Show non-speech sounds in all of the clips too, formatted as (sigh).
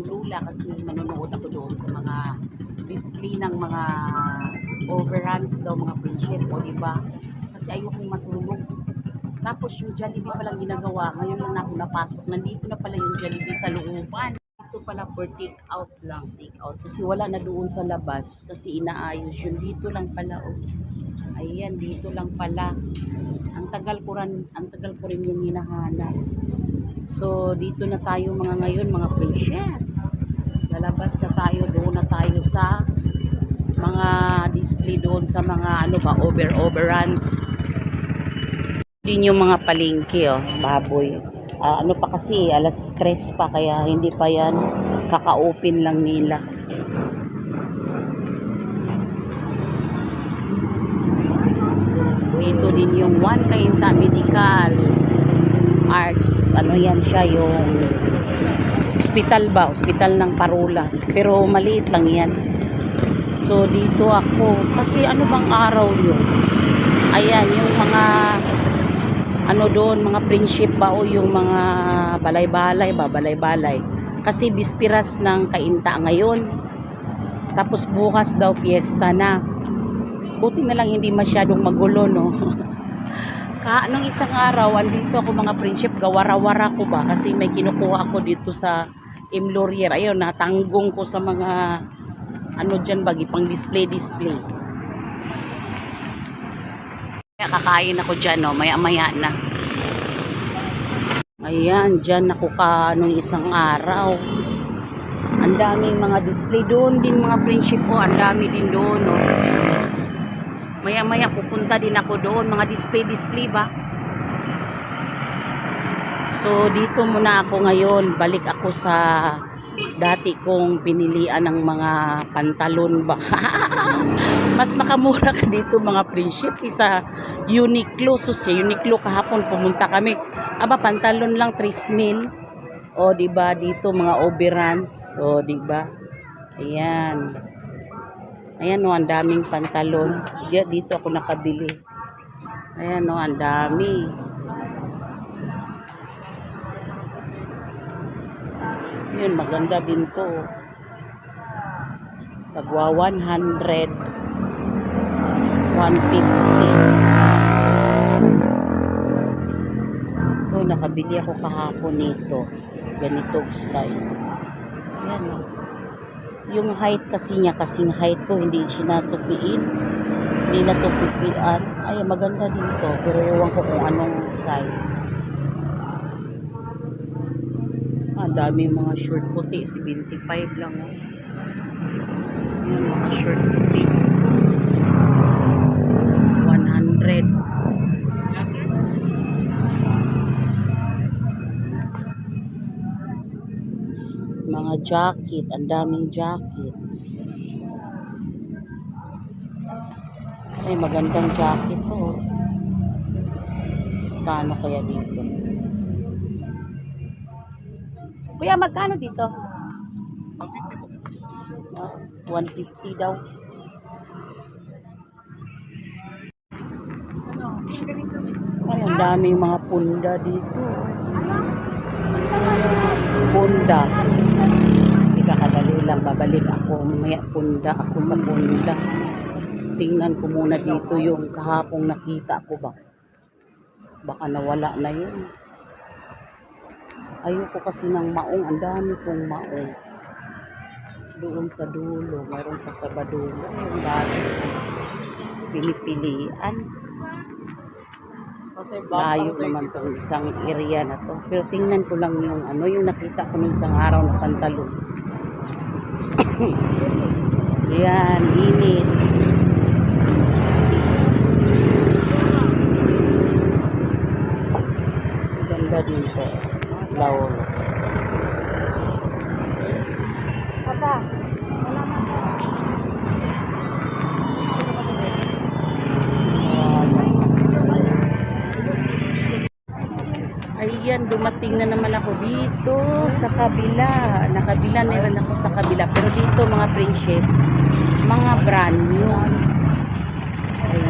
naman ng inyong lula kasi nanonood ako doon sa mga display ng mga overruns daw mga chef o diba? Kasi ayokong matulog. Tapos yung Jollibee palang ginagawa, ngayon lang na ako napasok. Nandito na pala yung Jollibee sa looban. Ito pala for take out lang, take out. Kasi wala na doon sa labas kasi inaayos yun. Dito lang pala, oh. Ayan, dito lang pala. Ang tagal ko rin, ang tagal ko rin yung hinahanap. So, dito na tayo mga ngayon, mga prinsip. Lalabas na tayo, doon na tayo sa mga display doon sa mga ano ba, over overruns. Din yung mga palengke, oh, baboy. Ah, ano pa kasi, alas 3 pa, kaya hindi pa yan kaka-open lang nila. Dito din yung One Kainta Medical Arts. Ano yan siya, yung hospital ba? Hospital ng Parula. Pero maliit lang yan. So, dito ako. Kasi ano bang araw yun? Ayan, yung mga ano doon, mga friendship ba o yung mga balay-balay ba, balay-balay. Kasi bispiras ng kainta ngayon. Tapos bukas daw fiesta na. Buti na lang hindi masyadong magulo, no? (laughs) Ka nung isang araw, andito ako mga friendship, gawara-wara ko ba? Kasi may kinukuha ako dito sa M. Laurier. Ayun, natanggong ko sa mga ano dyan bagi, pang display-display. Kaya kakain ako dyan, no? Maya-maya na. Ayan, dyan ako ka nung isang araw. Ang daming mga display doon din mga friendship ko. Ang dami din doon, no? Maya-maya pupunta din ako doon. Mga display-display ba? So, dito muna ako ngayon. Balik ako sa dati kong pinilian ng mga pantalon ba. (laughs) Mas makamura ka dito mga friendship isa Uniqlo. So, sa Uniqlo kahapon pumunta kami. Aba, pantalon lang 3 mil. O, di ba dito mga overruns. O, di ba? Ayan. Ayan o, ang daming pantalon. Di- Dito ako nakabili. Ayan o, ang dami. Yun, maganda din to. Tagwa 100. 150. Ito, nakabili ako kahapon nito. Ganitong style. Ayan o. Yung height kasi niya, kasing height ko, hindi siya natupiin. Hindi natupipian. Ay, maganda din to. Pero ewan ko kung anong size. Ah, Ang dami mga short puti. 75 lang. Oh. Yung mga short puti. Jacket. Ang daming jacket. Ay, magandang jacket to. oh. Kano kaya dito? Kuya, magkano dito? Ah, 150 daw. Ay, ang daming mga punda dito. Punda. Kakadali lang. Babalik ako. Mamaya punda ako sa punda. Tingnan ko muna dito yung kahapong nakita ko ba. Baka nawala na yun. Ayoko kasi ng maong. Ang dami kong maong. Doon sa dulo. Mayroon pa sa badulo. Yung dami. Pinipilian. Layo naman tong isang area na to. Pero tingnan ko lang yung ano, yung nakita ko nung isang araw na pantalon. Yan, init. Ganda din po. Flower. Papa, wala na po. Ayan, dumating na naman ako dito sa kabila. Nakabila na rin ako sa kabila. Pero dito mga friendship, mga brand new.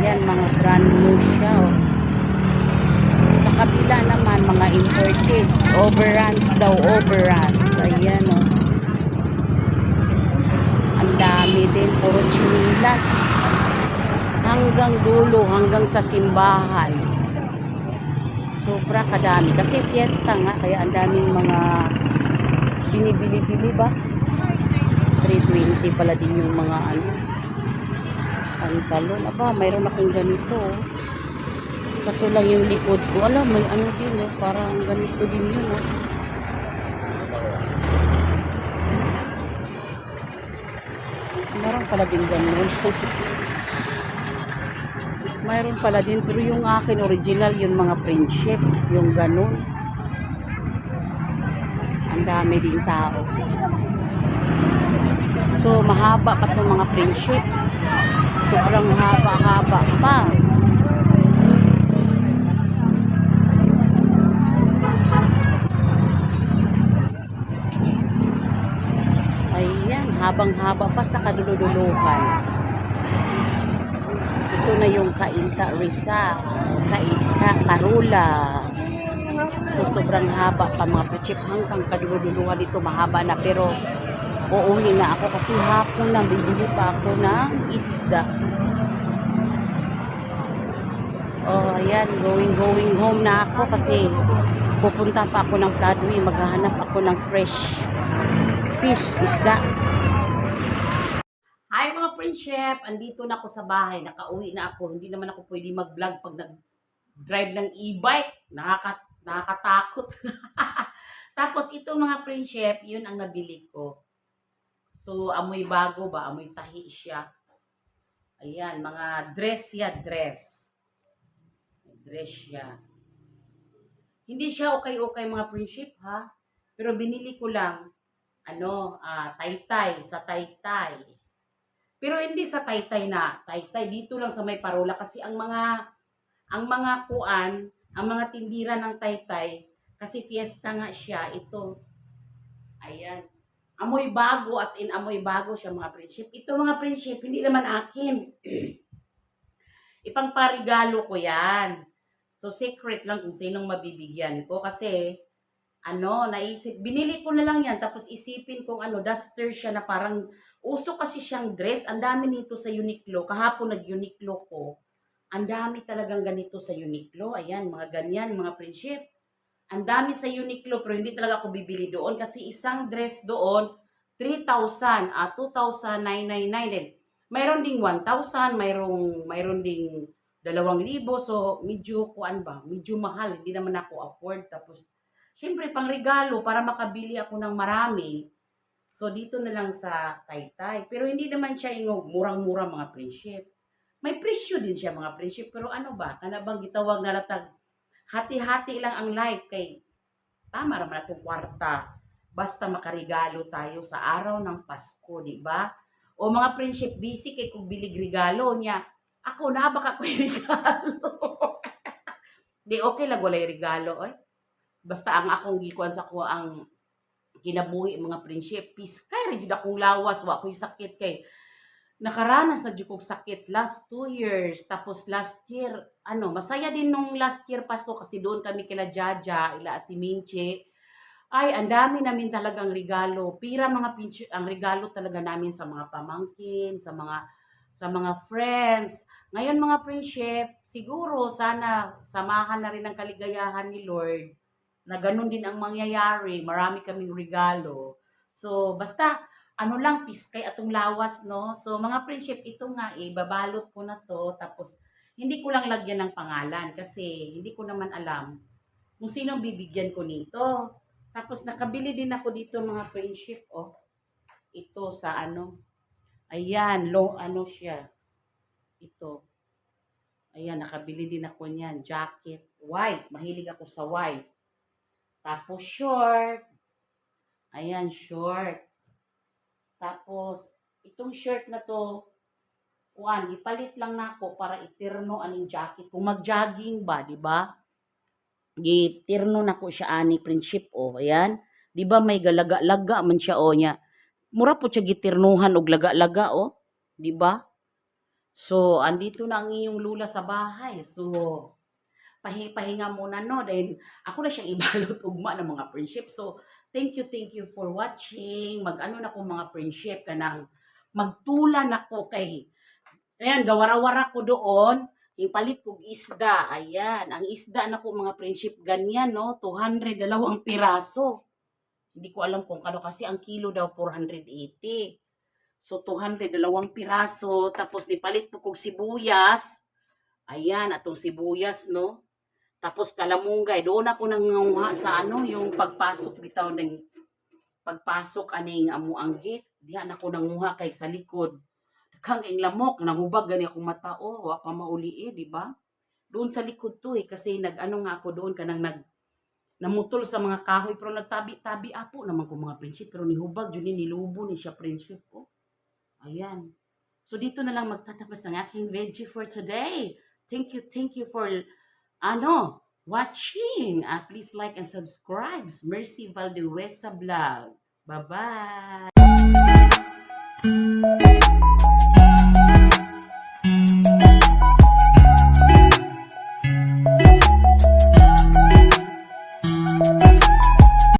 Ayan, mga brand new siya. Oh. Sa kabila naman, mga imported. Overruns daw, overruns. Ayan o. Ang dami din, puro chinilas. Hanggang dulo, hanggang sa simbahan. Sobra kadami. Kasi fiesta nga, kaya ang daming mga binibili-bili ba? 320 pala din yung mga ano. Pantalon. Aba, mayroon akong ganito. oh. Kaso lang yung likod ko. Alam, may ano din eh. Parang ganito din yun oh. Meron pala din ganun. (laughs) Mayroon pala din. Pero yung akin original, yung mga friendship. Yung ganun. Ang dami din tao. So, mahaba pa itong mga friendship. Sobrang haba-haba pa. Ayan, habang-haba pa sa kaduluduluhan. Ito na yung Kainta Risa, Kainta Karula. So, sobrang haba pa mga pechip hanggang kaduluduluhan dito mahaba na pero uuwi na ako kasi hapon na bibili pa ako ng isda. Oh, ayan, going going home na ako kasi pupunta pa ako ng Broadway, maghahanap ako ng fresh fish, isda. Hi mga friendship, andito na ako sa bahay, nakauwi na ako. Hindi naman ako pwede mag-vlog pag nag-drive ng e-bike. Nakaka nakakatakot. (laughs) Tapos itong mga friendship, yun ang nabili ko. So, amoy bago ba? Amoy tahi siya. Ayan, mga dress ya, dress. Dress siya. Hindi siya okay-okay mga friendship, ha? Pero binili ko lang, ano, ah, taytay, sa taytay. Pero hindi sa taytay na, taytay dito lang sa may parola kasi ang mga ang mga kuan, ang mga tindira ng taytay kasi fiesta nga siya ito. Ayan. Amoy bago as in amoy bago siya mga friendship. Ito mga friendship hindi naman akin. (clears throat) Ipang parigalo ko 'yan. So secret lang kung sinong mabibigyan ko kasi ano, naisip, binili ko na lang yan, tapos isipin kong ano, duster siya na parang, uso kasi siyang dress, ang dami nito sa Uniqlo, kahapon nag-Uniqlo ko, ang dami talagang ganito sa Uniqlo, ayan, mga ganyan, mga friendship, ang dami sa Uniqlo, pero hindi talaga ako bibili doon, kasi isang dress doon, 3,000, ah, 2,999 din. Mayroon ding 1,000, mayroong, mayroon ding 2,000, so medyo, kuan ba, medyo mahal, hindi naman ako afford, tapos, Siyempre, pang regalo para makabili ako ng marami. So, dito na lang sa Taytay. Pero hindi naman siya yung murang-murang mga friendship. May presyo din siya mga friendship. Pero ano ba? Kanabang gitawag na latag. Hati-hati lang ang life kay tama naman itong kwarta. Basta makaregalo tayo sa araw ng Pasko, di ba? O mga friendship, busy kay kung bilig regalo niya. Ako na, baka ko (laughs) regalo. di okay lang wala yung regalo, eh basta ang akong gikuan sa ko ang kinabuhi mga friendship peace kay ra jud akong lawas wa ko'y sakit kay nakaranas na jud sakit last two years. Tapos last year ano masaya din nung last year Pasko kasi doon kami kila Jaja ila Ate Minche. Ay ang dami namin talagang regalo. Pira mga pinch- ang regalo talaga namin sa mga pamangkin sa mga sa mga friends. Ngayon mga friendship siguro sana samahan na rin ang kaligayahan ni Lord na ganun din ang mangyayari, marami kaming regalo. So, basta, ano lang, piskay atong lawas, no? So, mga friendship, ito nga, eh, ko na to, tapos, hindi ko lang lagyan ng pangalan, kasi, hindi ko naman alam kung sino bibigyan ko nito. Tapos, nakabili din ako dito, mga friendship, oh. Ito, sa ano, ayan, low, ano siya, ito. Ayan, nakabili din ako niyan, jacket, white, mahilig ako sa white. Tapos short. Ayan, short. Tapos, itong shirt na to, kuan, ipalit lang nako para itirno aning jacket. Kung mag-jogging ba, di ba? Gitirno nako siya ani prinsip o. Ayan. Di ba may galaga-laga man siya o niya. Mura po siya gitirnuhan og laga-laga o. Di ba? So, andito na ang iyong lula sa bahay. So, pahi, pahinga muna no. Then ako na siyang (laughs) ibalot ugma ng mga friendship. So thank you, thank you for watching. Mag-ano na ko mga friendship kanang magtulan ako kay Ayan, gawara-wara ko doon. Yung palit kong isda. Ayan, ang isda na ko mga friendship ganyan, no? 200 dalawang piraso. Hindi ko alam kung ano kasi ang kilo daw 480. So 200 dalawang piraso. Tapos nipalit po kong sibuyas. Ayan, atong sibuyas, no? Tapos kalamunggay. Doon ako nangunguha sa ano, yung pagpasok bitaw ng pagpasok aning amo ang gate. Diyan ako nanguha kay sa likod. Kang ing lamok nahubag gani akong mata. Oh wa pa mauli eh di ba? Doon sa likod to eh kasi nag-ano nga ako doon kanang nag namutol sa mga kahoy. Pero nagtabi-tabi apo naman ko mga friendship. Pero nihubag jud ni nilubo ni siya friendship ko ayan. So dito na lang magtatapos ang aking veggie for today. Thank you thank you for ano? Watching. Ah, please like and subscribe. Mercy Valdewesa vlog. Bye bye